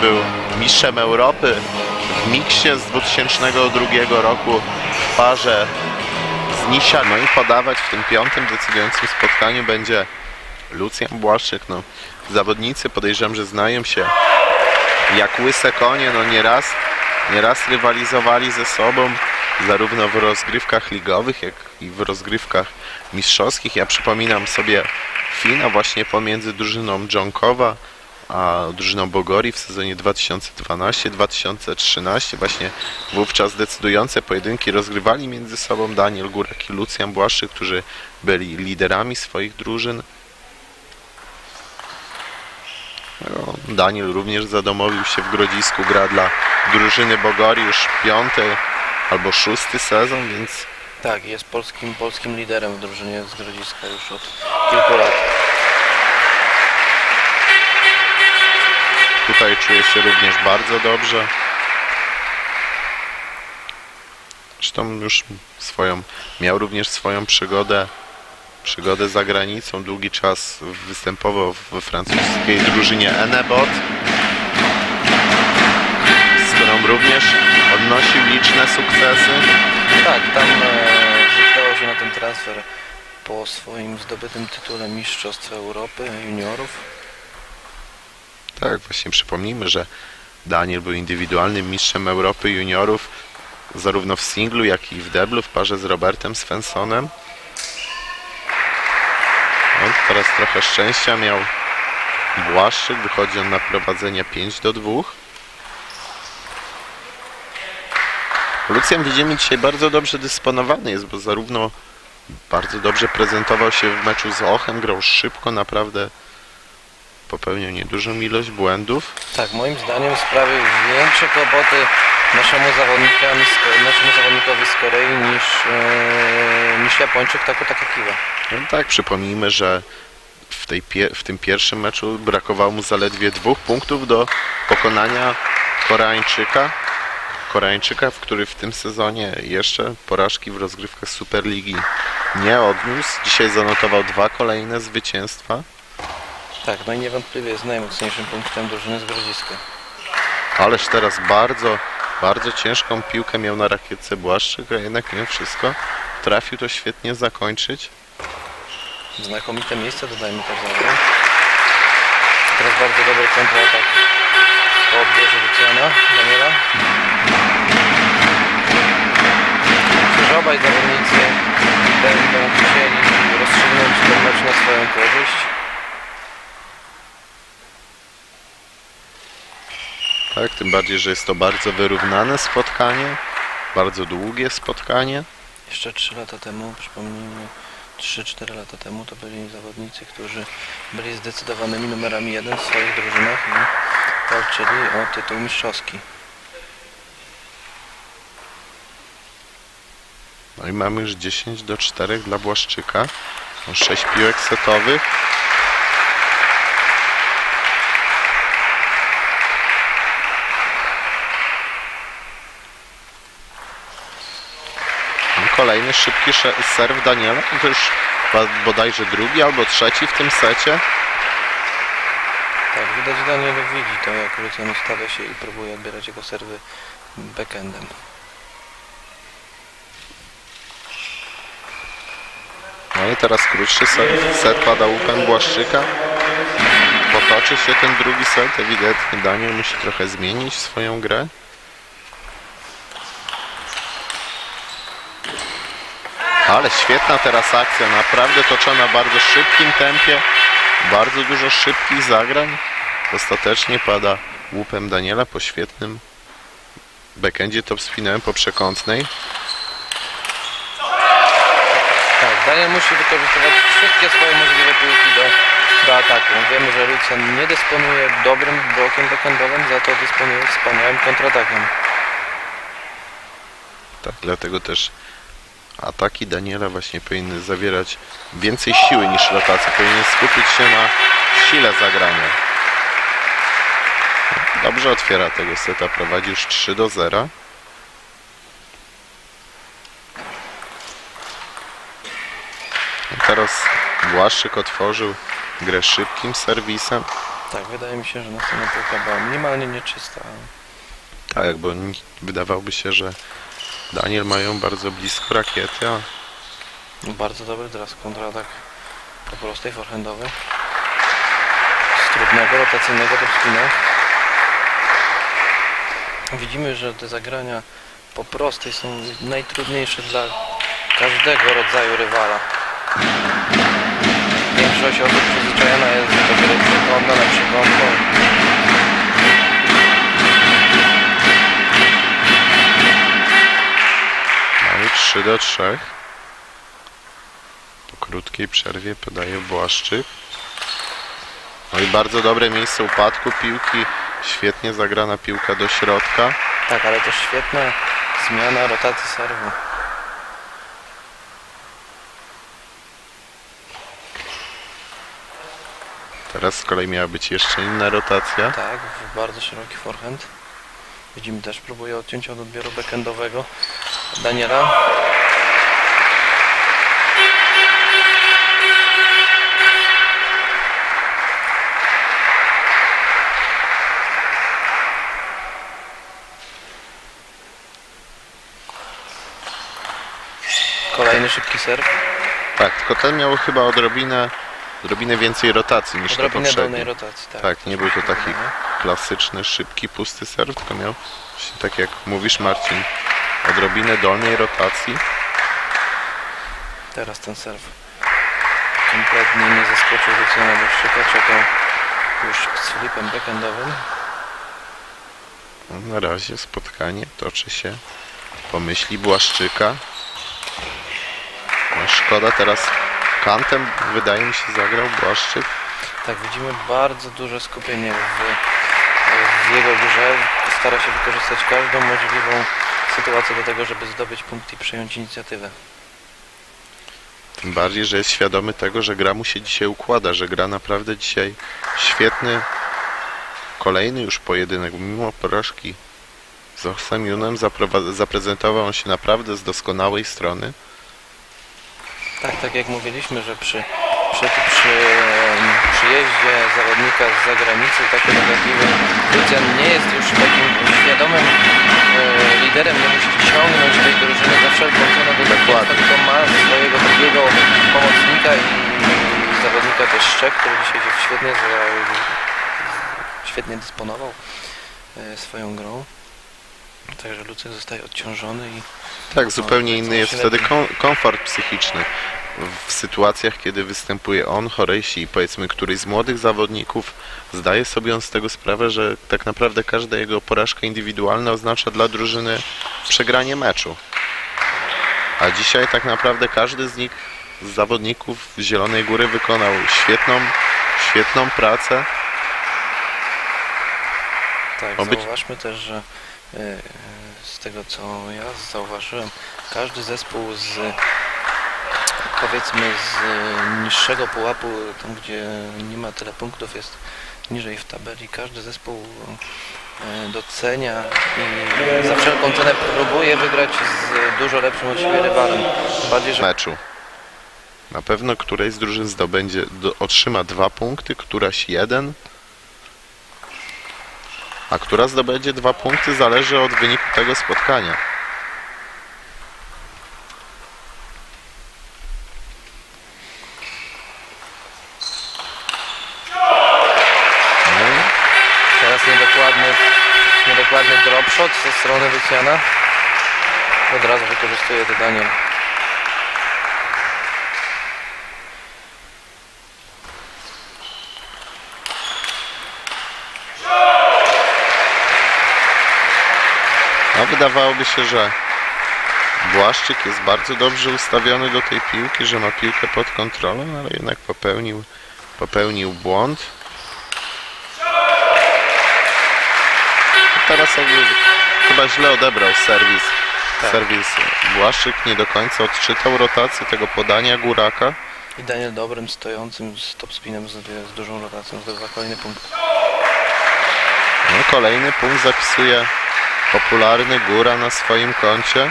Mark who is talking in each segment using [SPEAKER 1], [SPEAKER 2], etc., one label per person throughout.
[SPEAKER 1] był mistrzem Europy w miksie z 2002 roku w parze z Nisia. No i podawać w tym piątym decydującym spotkaniu będzie Lucjan Błaszczyk. No, zawodnicy podejrzewam, że znają się jak łyse konie, no nieraz, nieraz rywalizowali ze sobą, zarówno w rozgrywkach ligowych, jak i w rozgrywkach mistrzowskich. Ja przypominam sobie finał właśnie pomiędzy drużyną Dżonkowa a drużyną Bogori w sezonie 2012-2013. Właśnie wówczas decydujące pojedynki rozgrywali między sobą Daniel Górek i Lucjan Błaszczyk, którzy byli liderami swoich drużyn. No, Daniel również zadomowił się w Grodzisku, gra dla drużyny Bogori już piąty albo szósty sezon, więc
[SPEAKER 2] Tak, jest polskim, polskim liderem w drużynie z Grodziska już od kilku lat.
[SPEAKER 1] Tutaj czuje się również bardzo dobrze. Zresztą już swoją, miał również swoją przygodę, przygodę za granicą. Długi czas występował we francuskiej drużynie Enebot, z którą również odnosił liczne sukcesy.
[SPEAKER 2] Tak, tam e, się na ten transfer po swoim zdobytym tytule Mistrzostw Europy Juniorów.
[SPEAKER 1] Tak, właśnie przypomnijmy, że Daniel był indywidualnym mistrzem Europy juniorów zarówno w singlu, jak i w deblu w parze z Robertem Svensonem. On teraz trochę szczęścia miał Błaszczyk, wychodzi on na prowadzenie 5 do 2. Lucjan widzimy dzisiaj bardzo dobrze dysponowany jest, bo zarówno bardzo dobrze prezentował się w meczu z Ochem, grał szybko, naprawdę popełniał niedużą ilość błędów.
[SPEAKER 2] Tak, moim zdaniem sprawił większe kłopoty naszemu, zawodnikami, z Ko- naszemu zawodnikowi z Korei niż, e, niż Japończyk Tako Takakiwa.
[SPEAKER 1] No tak, przypomnijmy, że w, tej w tym pierwszym meczu brakowało mu zaledwie dwóch punktów do pokonania Koreańczyka. Koreańczyka, w który w tym sezonie jeszcze porażki w rozgrywkach Superligi nie odniósł. Dzisiaj zanotował dwa kolejne zwycięstwa.
[SPEAKER 2] Tak, no i niewątpliwie jest najmocniejszym punktem drużyny z Grodziska.
[SPEAKER 1] Ależ teraz bardzo, bardzo ciężką piłkę miał na rakietce Błaszczyk, a jednak mimo wszystko trafił to świetnie zakończyć.
[SPEAKER 2] Znakomite miejsce, dodajmy też zagrał. Teraz bardzo dobry kontratak po odbierze Lucjana, Daniela. Myślę, że obaj zawodnicy będą chcieli rozstrzygnąć ten mecz na swoją korzyść.
[SPEAKER 1] Tak, tym bardziej, że jest to bardzo wyrównane spotkanie, bardzo długie spotkanie.
[SPEAKER 2] Jeszcze 3 lata temu, przypomnijmy, 3-4 lata temu to byli zawodnicy, którzy byli zdecydowanymi numerami jeden w swoich drużynach i walczyli o tytuł mistrzowski.
[SPEAKER 1] No i mamy już 10 do 4 dla Błaszczyka. 6 piłek setowych. No, Kolejny szybki serw Daniela. To już bodajże drugi albo trzeci w tym secie.
[SPEAKER 2] Tak, widać Daniel widzi to, jak Lucjan ustawia się i próbuje odbierać jego serwy backendem.
[SPEAKER 1] No i teraz krótszy set, set pada łupem Błaszczyka. Potoczy się ten drugi set. Ewidentnie Daniel musi trochę zmienić swoją grę. Ale świetna teraz akcja, naprawdę toczona w bardzo szybkim tempie. Bardzo dużo szybkich zagrań. Ostatecznie pada łupem Daniela po świetnym backendzie top spinałem po przekątnej.
[SPEAKER 2] Tak, Daniel musi wykorzystywać wszystkie swoje możliwe piłki do, do ataku. Wiemy, że Lucjan nie dysponuje dobrym blokiem backendowym, za to dysponuje wspaniałym kontratakiem.
[SPEAKER 1] Tak, dlatego też ataki Daniela właśnie powinny zawierać więcej siły niż rotacje. Powinien skupić się na sile zagrania. Dobrze otwiera tego seta, prowadzi już 3 do 0. Teraz Błaszczyk otworzył grę szybkim serwisem.
[SPEAKER 2] Tak, wydaje mi się, że następna piłka była minimalnie nieczysta.
[SPEAKER 1] Tak, bo wydawałoby się, że Daniel mają bardzo blisko rakiety, a
[SPEAKER 2] Bardzo dobry teraz kontratak po prostej, forehandowy. Z trudnego, rotacyjnego to spina. Widzimy, że te zagrania po prostej są najtrudniejsze dla każdego rodzaju rywala. Większość osób przyzwyczajona jest do gry przekątna na przekątną.
[SPEAKER 1] 3 do 3. Po krótkiej przerwie podaje Błaszczyk. No i bardzo dobre miejsce upadku piłki. Świetnie zagrana piłka do środka.
[SPEAKER 2] Tak, ale też świetna zmiana rotacji serwu.
[SPEAKER 1] Teraz z kolei miała być jeszcze inna rotacja.
[SPEAKER 2] Tak, w bardzo szeroki forehand. Widzimy też, próbuje odciąć od odbioru backendowego Daniela. Kolejny szybki serw.
[SPEAKER 1] Tak, tylko ten miał chyba odrobinę, odrobinę więcej rotacji niż
[SPEAKER 2] Odrobinę
[SPEAKER 1] to
[SPEAKER 2] dolnej rotacji. Tak,
[SPEAKER 1] Tak, nie był to taki klasyczny, szybki, pusty serw, tylko miał, właśnie tak jak mówisz Marcin, odrobinę dolnej rotacji.
[SPEAKER 2] Teraz ten serw kompletnie nie zaskoczył Lucjana Błaszczyka, czekał już z flipem backendowym.
[SPEAKER 1] No, na razie spotkanie toczy się po myśli Błaszczyka. Szkoda, teraz kantem wydaje mi się zagrał Błaszczyk.
[SPEAKER 2] Tak, widzimy bardzo duże skupienie w, w jego grze. Stara się wykorzystać każdą możliwą sytuację do tego, żeby zdobyć punkt i przejąć inicjatywę.
[SPEAKER 1] Tym bardziej, że jest świadomy tego, że gra mu się dzisiaj układa, że gra naprawdę dzisiaj świetny, kolejny już pojedynek, mimo porażki z Osamiunem zaprowa- zaprezentował on się naprawdę z doskonałej strony.
[SPEAKER 2] Tak, tak jak mówiliśmy, że przy, przy, przy przyjeździe zawodnika z zagranicy takie negatywy Lucjan nie jest już takim świadomym e, liderem, nie musi ciągnąć tej drużyny za wszelką cenę do zwycięstwa, tylko ma swojego drugiego pomocnika i, i zawodnika też Szczek, który dzisiaj się świetnie, za- świetnie dysponował e, swoją grą. Także Lucek zostaje odciążony i
[SPEAKER 1] Tak, zupełnie
[SPEAKER 2] to
[SPEAKER 1] inny jest wtedy kom- komfort psychiczny. W sytuacjach, kiedy występuje on, Chorejsi i powiedzmy któryś z młodych zawodników, zdaje sobie on z tego sprawę, że tak naprawdę każda jego porażka indywidualna oznacza dla drużyny przegranie meczu. A dzisiaj tak naprawdę każdy z nich, z zawodników z Zielonej Góry wykonał świetną, świetną pracę.
[SPEAKER 2] Tak,
[SPEAKER 1] Obyć-
[SPEAKER 2] zauważmy też, że z tego co ja zauważyłem, każdy zespół z powiedzmy z e, niższego pułapu, tam gdzie nie ma tyle punktów, jest niżej w tabeli, każdy zespół e, docenia i za wszelką cenę próbuje wygrać z dużo lepszym od siebie rywalem. Bardziej, że
[SPEAKER 1] meczu. Na pewno któreś z drużyn zdobędzie, do, otrzyma dwa punkty, któraś jeden. A która zdobędzie dwa punkty zależy od wyniku tego spotkania.
[SPEAKER 2] Teraz niedokładny, niedokładny dropshot ze strony Luciana. Od razu wykorzystuje to Daniel.
[SPEAKER 1] No wydawałoby się, że Błaszczyk jest bardzo dobrze ustawiony do tej piłki, że ma piłkę pod kontrolą, ale jednak popełnił, popełnił błąd. Teraz jakby chyba źle odebrał serwis.
[SPEAKER 2] Tak.
[SPEAKER 1] Serwis Błaszczyk nie do końca odczytał rotację tego podania Góraka.
[SPEAKER 2] I Daniel dobrym, stojącym z top spinem z, z dużą rotacją zdobywa kolejny punkt.
[SPEAKER 1] No, kolejny punkt zapisuje popularny Góra na swoim koncie.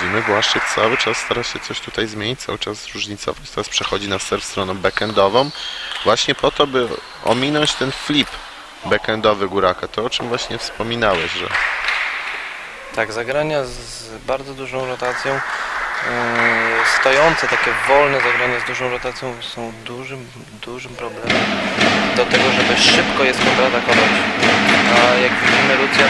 [SPEAKER 1] Widzimy, Błaszczyk cały czas stara się coś tutaj zmienić, cały czas różnicować. Teraz przechodzi na serw stroną backendową. Właśnie po to, by ominąć ten flip backendowy Góraka. To o czym właśnie wspominałeś, że
[SPEAKER 2] Tak, zagrania z bardzo dużą rotacją, stojące, takie wolne zagrania z dużą rotacją są dużym, dużym problemem do tego, żeby szybko je skontratakować. A jak widzimy, Lucian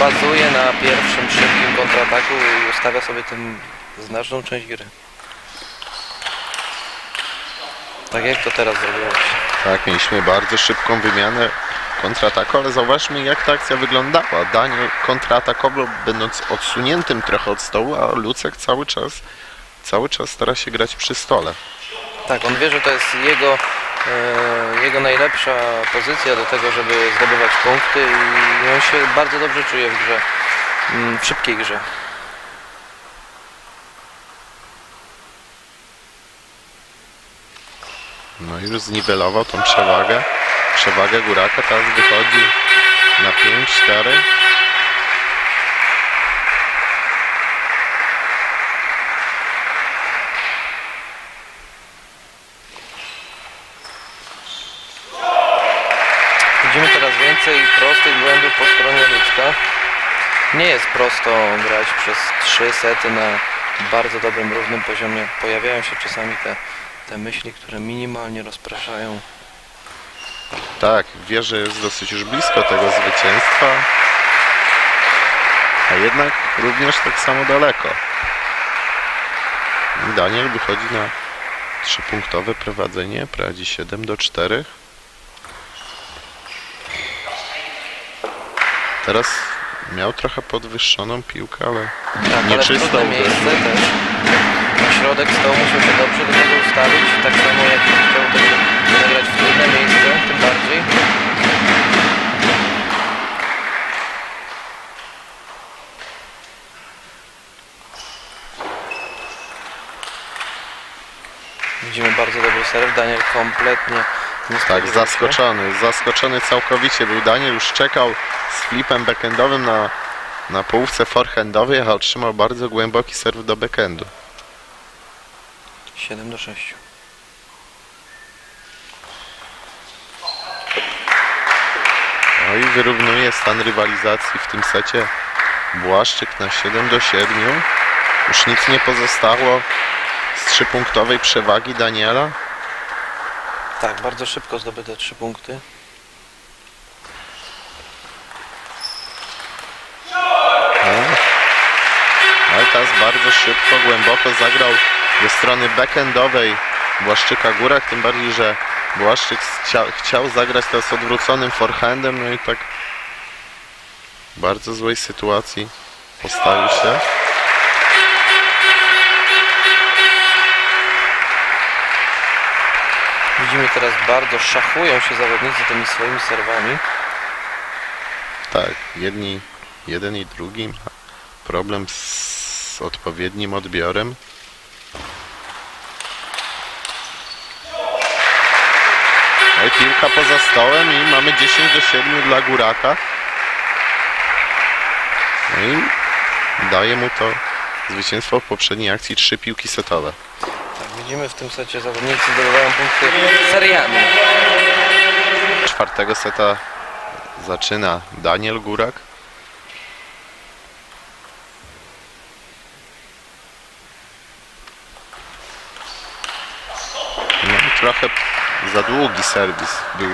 [SPEAKER 2] bazuje na pierwszym szybkim kontrataku i ustawia sobie tym znaczną część gry. Tak jak to teraz zrobiłeś.
[SPEAKER 1] Tak, mieliśmy bardzo szybką wymianę kontrataku, ale zauważmy jak ta akcja wyglądała. Daniel kontratakował, będąc odsuniętym trochę od stołu, a Lucek cały czas, cały czas stara się grać przy stole.
[SPEAKER 2] Tak, on wie, że to jest jego, e, jego najlepsza pozycja do tego, żeby zdobywać punkty i on się bardzo dobrze czuje w grze, mm, w szybkiej grze.
[SPEAKER 1] No i już zniwelował tą przewagę. Przewagę Góraka teraz wychodzi na 5-4.
[SPEAKER 2] Widzimy coraz więcej prostych błędów po stronie ludzka. Nie jest prosto grać przez trzy sety na bardzo dobrym, równym poziomie. Pojawiają się czasami te, te myśli, które minimalnie rozpraszają.
[SPEAKER 1] Tak, wie, że jest dosyć już blisko tego zwycięstwa. A jednak również tak samo daleko. Daniel wychodzi na trzypunktowe prowadzenie, prowadzi 7 do 4. Teraz miał trochę podwyższoną piłkę, ale
[SPEAKER 2] Tak, ale trudne
[SPEAKER 1] uderzył.
[SPEAKER 2] miejsce też. Na środek stołu musiał się dobrze do tego ustawić, tak samo jak chciał też trudne miejsce, tym bardziej. Widzimy bardzo dobry serw, Daniel kompletnie nie
[SPEAKER 1] tak,
[SPEAKER 2] się.
[SPEAKER 1] zaskoczony, zaskoczony całkowicie był Daniel, już czekał z flipem backendowym na, na połówce forehandowej, a otrzymał bardzo głęboki serw do backendu.
[SPEAKER 2] 7 do 6.
[SPEAKER 1] No i wyrównuje stan rywalizacji w tym secie Błaszczyk na 7 do 7. Już nic nie pozostało z trzypunktowej przewagi Daniela.
[SPEAKER 2] Tak, bardzo szybko zdobyte 3 punkty.
[SPEAKER 1] No. Ale teraz bardzo szybko, głęboko zagrał ze strony backendowej Błaszczyka Górak, tym bardziej, że Błaszczyk chcia, chciał zagrać teraz odwróconym forehandem, no i tak w bardzo złej sytuacji postawił się.
[SPEAKER 2] Widzimy teraz bardzo szachują się zawodnicy tymi swoimi serwami.
[SPEAKER 1] Tak, jedni, jeden i drugi ma problem z odpowiednim odbiorem. No i piłka poza stołem i mamy 10 do 7 dla Góraka. No i daje mu to zwycięstwo w poprzedniej akcji trzy piłki setowe.
[SPEAKER 2] Tak, widzimy w tym secie zawodnicy zdobywają punkty seriami.
[SPEAKER 1] Czwartego seta zaczyna Daniel Górak. No trochę za długi serwis był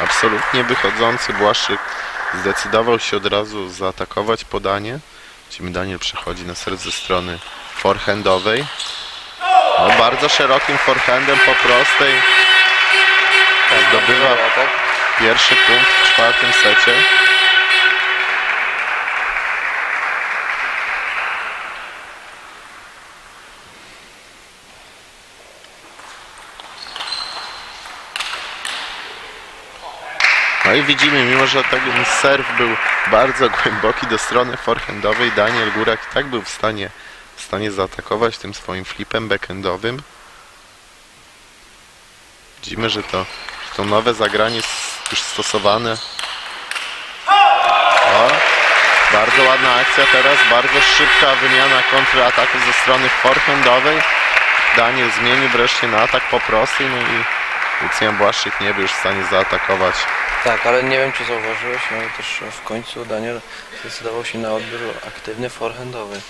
[SPEAKER 1] absolutnie wychodzący. Błaszczyk zdecydował się od razu zaatakować podanie. Widzimy Daniel przechodzi na serw ze strony forehandowej. No, bardzo szerokim forehandem po prostej
[SPEAKER 2] Tak,
[SPEAKER 1] Zdobywa-. Pierwszy punkt w czwartym secie. No i widzimy, mimo że ten serw był bardzo głęboki do strony forehandowej, Daniel Górak i tak był w stanie, w stanie zaatakować tym swoim flipem backendowym. Widzimy, że to, że to nowe zagranie już stosowane. O, Bardzo ładna akcja teraz, bardzo szybka wymiana kontrataku ze strony forehandowej. Daniel zmienił wreszcie na atak po prostej, no i Lucjan Błaszczyk nie był już w stanie zaatakować.
[SPEAKER 2] Tak, ale nie wiem czy zauważyłeś, ale też w końcu Daniel zdecydował się na odbiór aktywny forehandowy.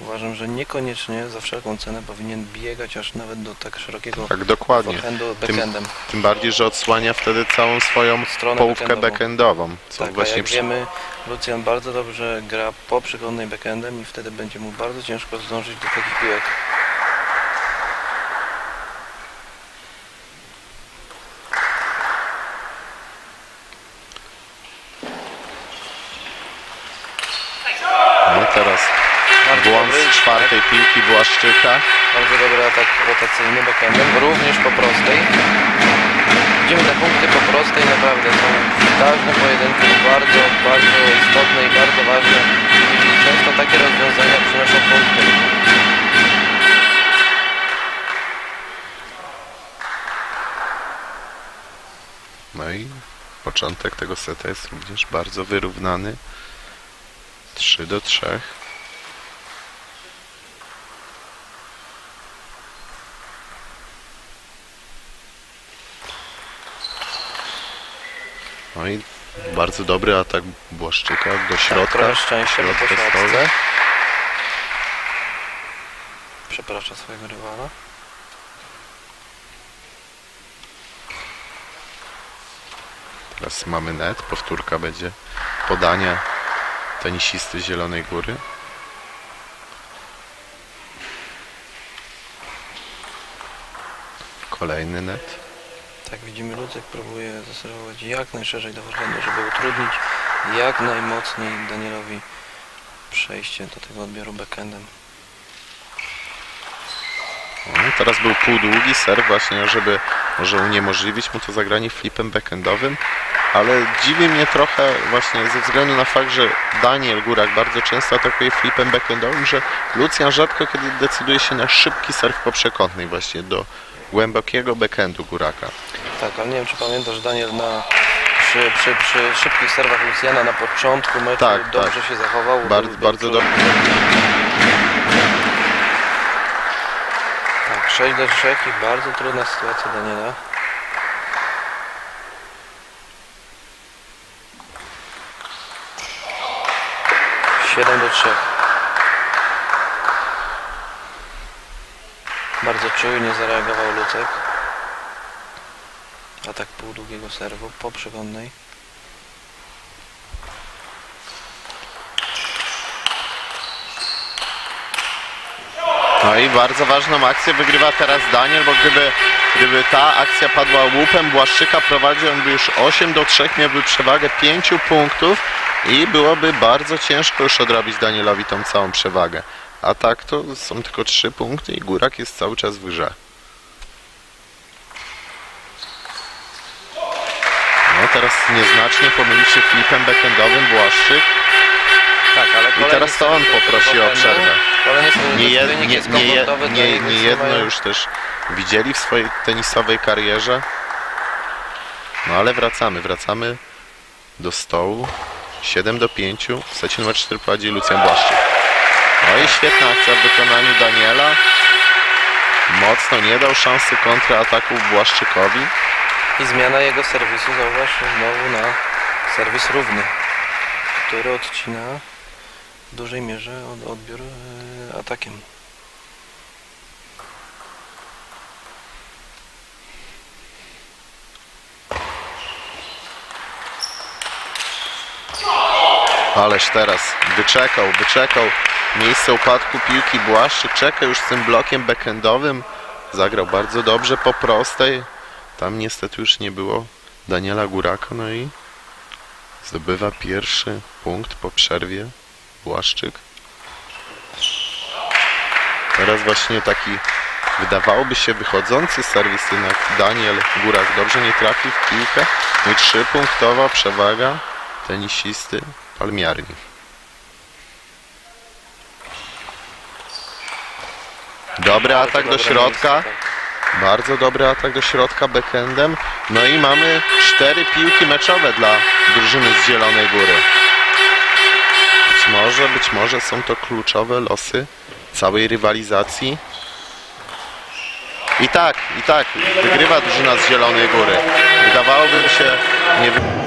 [SPEAKER 2] Uważam, że niekoniecznie za wszelką cenę powinien biegać aż nawet do tak szerokiego
[SPEAKER 1] Tak dokładnie.
[SPEAKER 2] forehandu
[SPEAKER 1] Tym,
[SPEAKER 2] backendem.
[SPEAKER 1] tym bardziej, że odsłania wtedy całą swoją
[SPEAKER 2] Stronę
[SPEAKER 1] połówkę
[SPEAKER 2] backendową.
[SPEAKER 1] backendową. Co
[SPEAKER 2] Tak, a
[SPEAKER 1] właśnie
[SPEAKER 2] jak
[SPEAKER 1] przy...
[SPEAKER 2] wiemy, Lucjan bardzo dobrze gra po przygodnej backendem i wtedy będzie mu bardzo ciężko zdążyć do takich piłek.
[SPEAKER 1] No teraz
[SPEAKER 2] Bardzo
[SPEAKER 1] błąd
[SPEAKER 2] dobry,
[SPEAKER 1] z czwartej Błaszczyka.
[SPEAKER 2] Bardzo dobry atak rotacyjny backendem, również po prostej. Widzimy te punkty po prostej naprawdę są w każdym pojedynku bardzo, bardzo istotne i bardzo ważne. Często takie rozwiązania przynoszą punkty.
[SPEAKER 1] No i początek tego seta jest również bardzo wyrównany. 3 do 3. No i bardzo dobry atak Błaszczyka do środka.
[SPEAKER 2] Trochę szczęścia po
[SPEAKER 1] środka
[SPEAKER 2] posiadce.
[SPEAKER 1] stołu.
[SPEAKER 2] Przeprasza swojego rywala.
[SPEAKER 1] Teraz mamy net, powtórka będzie podania tenisisty z Zielonej Góry. Kolejny net.
[SPEAKER 2] Tak, widzimy Lucek próbuje zaserwować jak najszerzej do forehandu, żeby utrudnić jak najmocniej Danielowi przejście do tego odbioru backendem.
[SPEAKER 1] No, teraz był półdługi serw właśnie, żeby może uniemożliwić mu to zagranie flipem backendowym, ale dziwi mnie trochę właśnie ze względu na fakt, że Daniel Górak bardzo często atakuje flipem backendowym, że Lucjan rzadko kiedy decyduje się na szybki serw poprzekątnej właśnie do głębokiego backendu Góraka.
[SPEAKER 2] Tak, ale nie wiem czy pamiętasz Daniel na przy, przy, przy szybkich serwach Lucjana na początku meczu
[SPEAKER 1] Tak,
[SPEAKER 2] dobrze
[SPEAKER 1] tak.
[SPEAKER 2] się zachował.
[SPEAKER 1] Bardzo,
[SPEAKER 2] Był-
[SPEAKER 1] bardzo dobrze.
[SPEAKER 2] Tak, 6 do 3 i bardzo trudna sytuacja Daniela. Siedem do 3. Bardzo czujnie zareagował Lucek. Atak półdługiego serwu po przekątnej.
[SPEAKER 1] No i bardzo ważną akcję wygrywa teraz Daniel, bo gdyby, gdyby ta akcja padła łupem Błaszczyka, prowadził on by już 8 do 3, miałby przewagę 5 punktów i byłoby bardzo ciężko już odrobić Danielowi tą całą przewagę. A tak to są tylko 3 punkty i Górak jest cały czas w grze. No teraz nieznacznie pomylił się flipem backendowym Błaszczyk.
[SPEAKER 2] Tak, ale
[SPEAKER 1] I teraz to on poprosi o przerwę. Nie, je,
[SPEAKER 2] wynik
[SPEAKER 1] nie, nie, nie, nie
[SPEAKER 2] więc
[SPEAKER 1] jedno już też widzieli w swojej tenisowej karierze. No ale wracamy, wracamy do stołu. 7 do 5. W secie numer 4 prowadzi Lucjan Błaszczyk. No i świetna akcja w wykonaniu Daniela. Mocno nie dał szansy kontrataku Błaszczykowi.
[SPEAKER 2] I zmiana jego serwisu, zauważ, znowu na serwis równy, który odcina w dużej mierze od, odbiór e, atakiem.
[SPEAKER 1] Ależ teraz wyczekał, wyczekał miejsce upadku piłki Błaszczyk, czeka już z tym blokiem backendowym. Zagrał bardzo dobrze po prostej. Tam niestety już nie było Daniela Góraka, no i zdobywa pierwszy punkt po przerwie Błaszczyk. Teraz właśnie taki wydawałoby się wychodzący serwis jednak Daniel Górak dobrze nie trafił w piłkę. No i trzypunktowa przewaga tenisisty Palmiarni. Dobry atak do środka. Bardzo dobry atak do środka backendem. No i mamy cztery piłki meczowe dla drużyny z Zielonej Góry. być może, być może są to kluczowe losy całej rywalizacji. I tak, i tak, wygrywa drużyna z Zielonej Góry. Wydawałoby się, nie.